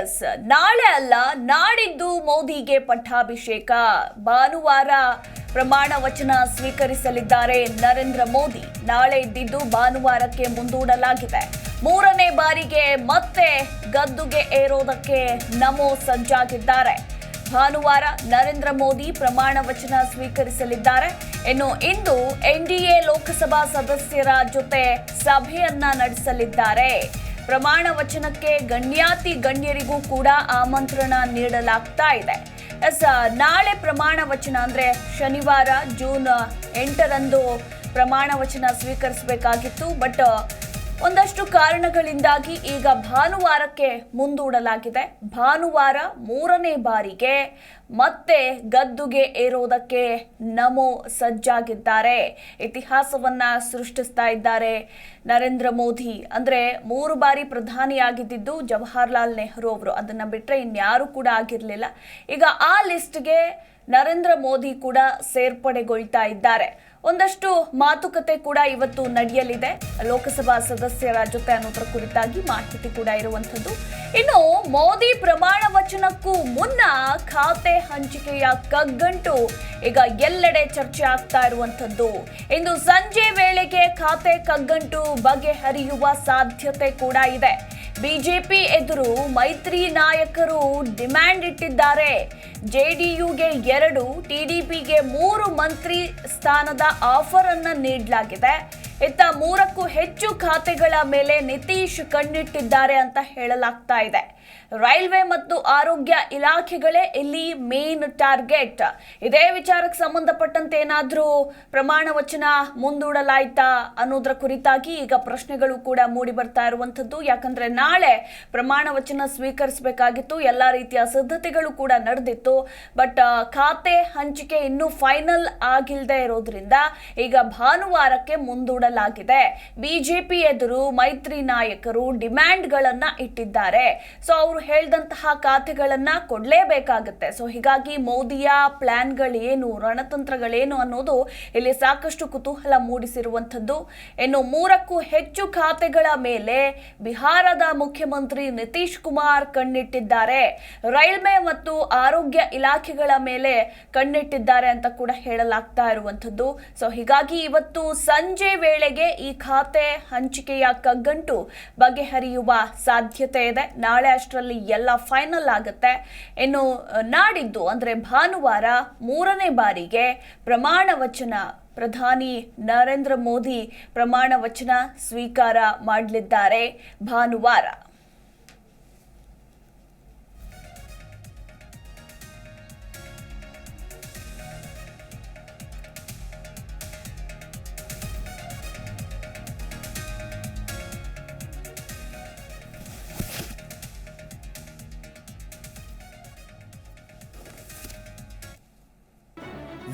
S ನಾಳೆ ಅಲ್ಲ, ನಾಡಿದ್ದು ಮೋದಿಗೆ ಪಟ್ಟಾಭಿಷೇಕ. ಭಾನುವಾರ ಪ್ರಮಾಣ ವಚನ ಸ್ವೀಕರಿಸಲಿದ್ದಾರೆ ನರೇಂದ್ರ ಮೋದಿ. ನಾಳೆ ಇದ್ದಿದ್ದು ಭಾನುವಾರಕ್ಕೆ ಮುಂದೂಡಲಾಗಿದೆ. ಮೂರನೇ ಬಾರಿಗೆ ಮತ್ತೆ ಗದ್ದುಗೆ ಏರೋದಕ್ಕೆ ನಮೋ ಸಜ್ಜಾಗಿದ್ದಾರೆ ಭಾನುವಾರ ನರೇಂದ್ರ ಮೋದಿ ಪ್ರಮಾಣ ವಚನ ಸ್ವೀಕರಿಸಲಿದ್ದಾರೆ. ಇನ್ನು ಇಂದು ಎನ್ಡಿಎ ಲೋಕಸಭಾ ಸದಸ್ಯರ ಜೊತೆ ಸಭೆಯನ್ನ ನಡೆಸಲಿದ್ದಾರೆ. ಪ್ರಮಾಣ ವಚನಕ್ಕೆ ಗಣ್ಯಾತಿ ಗಣ್ಯರಿಗೂ ಕೂಡ ಆಮಂತ್ರಣ ನೀಡಲಾಗ್ತಾ ಇದೆ. ಎಸ್ ನಾಳೆ ಪ್ರಮಾಣ ವಚನ ಅಂದ್ರೆ ಶನಿವಾರ ಜೂನ್ ಎಂಟರಂದು ಪ್ರಮಾಣ ವಚನ ಸ್ವೀಕರಿಸಬೇಕಾಗಿತ್ತು. ಬಟ್ ಒಂದಷ್ಟು ಕಾರಣಗಳಿಂದಾಗಿ ಈಗ ಭಾನುವಾರಕ್ಕೆ ಮುಂದೂಡಲಾಗಿದೆ. ಭಾನುವಾರ ಮೂರನೇ ಬಾರಿಗೆ ಮತ್ತೆ ಗದ್ದುಗೆ ಏರೋದಕ್ಕೆ ನಮೋ ಸಜ್ಜಾಗಿದ್ದಾರೆ. ಇತಿಹಾಸವನ್ನ ಸೃಷ್ಟಿಸ್ತಾ ಇದ್ದಾರೆ ನರೇಂದ್ರ ಮೋದಿ. ಅಂದ್ರೆ ಮೂರು ಬಾರಿ ಪ್ರಧಾನಿಯಾಗಿದ್ದಿದ್ದು ಜವಾಹರ್ಲಾಲ್ ನೆಹರು ಅವರು. ಅದನ್ನ ಬಿಟ್ರೆ ಇನ್ಯಾರು ಕೂಡ ಆಗಿರಲಿಲ್ಲ. ಈಗ ಆ ಲಿಸ್ಟ್ಗೆ ನರೇಂದ್ರ ಮೋದಿ ಕೂಡ ಸೇರ್ಪಡೆಗೊಳ್ತಾ ಇದ್ದಾರೆ. ಒಂದಷ್ಟು ಮಾತುಕತೆ ಕೂಡ ಇವತ್ತು ನಡೆಯಲಿದೆ. ಲೋಕಸಭಾ ಸದಸ್ಯರ ಜೊತೆ ಅನ್ನೋದ್ರ ಕುರಿತಾಗಿ ಮಾಹಿತಿ ಕೂಡ ಇರುವಂಥದ್ದು. ಇನ್ನು ಮೋದಿ ಪ್ರಮಾಣ ವಚನಕ್ಕೂ ಮುನ್ನ ಖಾತೆ ಹಂಚಿಕೆಯ ಕಗ್ಗಂಟು ಈಗ ಎಲ್ಲೆಡೆ ಚರ್ಚೆ ಆಗ್ತಾ ಇರುವಂಥದ್ದು. ಇಂದು ಸಂಜೆ ವೇಳೆಗೆ ಖಾತೆ ಕಗ್ಗಂಟು ಬಗೆಹರಿಯುವ ಸಾಧ್ಯತೆ ಕೂಡ ಇದೆ. ಬಿಜೆಪಿ ಎದುರು ಮೈತ್ರಿ ನಾಯಕರು ಡಿಮ್ಯಾಂಡ್ ಇಟ್ಟಿದ್ದಾರೆ. ಜೆಡಿಯುಗೆ ಎರಡು, ಟಿಡಿಪಿಗೆ ಮೂರು ಮಂತ್ರಿ ಸ್ಥಾನದ ಆಫರ್ ಅನ್ನು ನೀಡಲಾಗಿದೆ. ಇತ್ತ ಮೂರಕ್ಕೂ ಹೆಚ್ಚು ಖಾತೆಗಳ ಮೇಲೆ ನಿತೀಶ್ ಕಣ್ಣಿಟ್ಟಿದ್ದಾರೆ ಅಂತ ಹೇಳಲಾಗ್ತಾ ಇದೆ. ರೈಲ್ವೆ ಮತ್ತು ಆರೋಗ್ಯ ಇಲಾಖೆಗಳೇ ಇಲ್ಲಿ ಮೇನ್ ಟಾರ್ಗೆಟ್ ಇದೇ ವಿಚಾರಕ್ಕೆ ಸಂಬಂಧಪಟ್ಟಂತೆ ಏನಾದರೂ ಪ್ರಮಾಣ ವಚನ ಮುಂದೂಡಲಾಯ್ತಾ ಅನ್ನೋದ್ರ ಕುರಿತಾಗಿ ಈಗ ಪ್ರಶ್ನೆಗಳು ಕೂಡ ಮೂಡಿ ಬರ್ತಾ ಇರುವಂಥದ್ದು. ಯಾಕಂದ್ರೆ ನಾಳೆ ಪ್ರಮಾಣ ವಚನ ಸ್ವೀಕರಿಸಬೇಕಾಗಿತ್ತು. ಎಲ್ಲ ರೀತಿಯ ಸಿದ್ಧತೆಗಳು ಕೂಡ ನಡೆದಿತ್ತು. ಬಟ್ ಖಾತೆ ಹಂಚಿಕೆ ಇನ್ನೂ ಫೈನಲ್ ಆಗಿಲ್ಲದೆ ಇರೋದ್ರಿಂದ ಈಗ ಭಾನುವಾರಕ್ಕೆ ಮುಂದೂಡಲಾಗಿದೆ. ಬಿಜೆಪಿ ಎದುರು ಮೈತ್ರಿ ನಾಯಕರು ಡಿಮ್ಯಾಂಡ್ಗಳನ್ನ ಇಟ್ಟಿದ್ದಾರೆ. ಸೊ ಅವರು ಹೇಳಿದಂತಹ ಖಾತೆಗಳನ್ನ ಕೊಡಲೇಬೇಕಾಗುತ್ತೆ. ಸೊ ಹೀಗಾಗಿ ಮೋದಿಯ ಪ್ಲಾನ್ಗಳೇನು, ರಣತಂತ್ರಗಳೇನು ಅನ್ನೋದು ಇಲ್ಲಿ ಸಾಕಷ್ಟು ಕುತೂಹಲ ಮೂಡಿಸಿರುವಂಥದ್ದು. ಇನ್ನು ಮೂರಕ್ಕೂ ಹೆಚ್ಚು ಖಾತೆಗಳ ಮೇಲೆ ಬಿಹಾರದ ಮುಖ್ಯಮಂತ್ರಿ ನಿತೀಶ್ ಕುಮಾರ್ ಕಣ್ಣಿಟ್ಟಿದ್ದಾರೆ. ರೈಲ್ವೆ ಮತ್ತು ಆರೋಗ್ಯ ಇಲಾಖೆಗಳ ಮೇಲೆ ಕಣ್ಣಿಟ್ಟಿದ್ದಾರೆ ಅಂತ ಕೂಡ ಹೇಳಲಾಗ್ತಾ ಇರುವಂಥದ್ದು. ಸೊ ಹೀಗಾಗಿ ಇವತ್ತು ಸಂಜೆ ವೇಳೆಗೆ ಈ ಖಾತೆ ಹಂಚಿಕೆಯ ಕಗ್ಗಂಟು ಬಗೆಹರಿಯುವ ಸಾಧ್ಯತೆ ಇದೆ. ನಾಳೆ ಅಷ್ಟರಲ್ಲಿ ಎಲ್ಲ ಫೈನಲ್ ಆಗುತ್ತೆ ಇನ್ನು ನಾಡಿದ್ದು ಅಂದ್ರೆ ಭಾನುವಾರ ಮೂರನೇ ಬಾರಿಗೆ ಪ್ರಮಾಣ ವಚನ ಪ್ರಧಾನಿ ನರೇಂದ್ರ ಮೋದಿ ಪ್ರಮಾಣ ವಚನ ಸ್ವೀಕಾರ ಮಾಡಲಿದ್ದಾರೆ ಭಾನುವಾರ.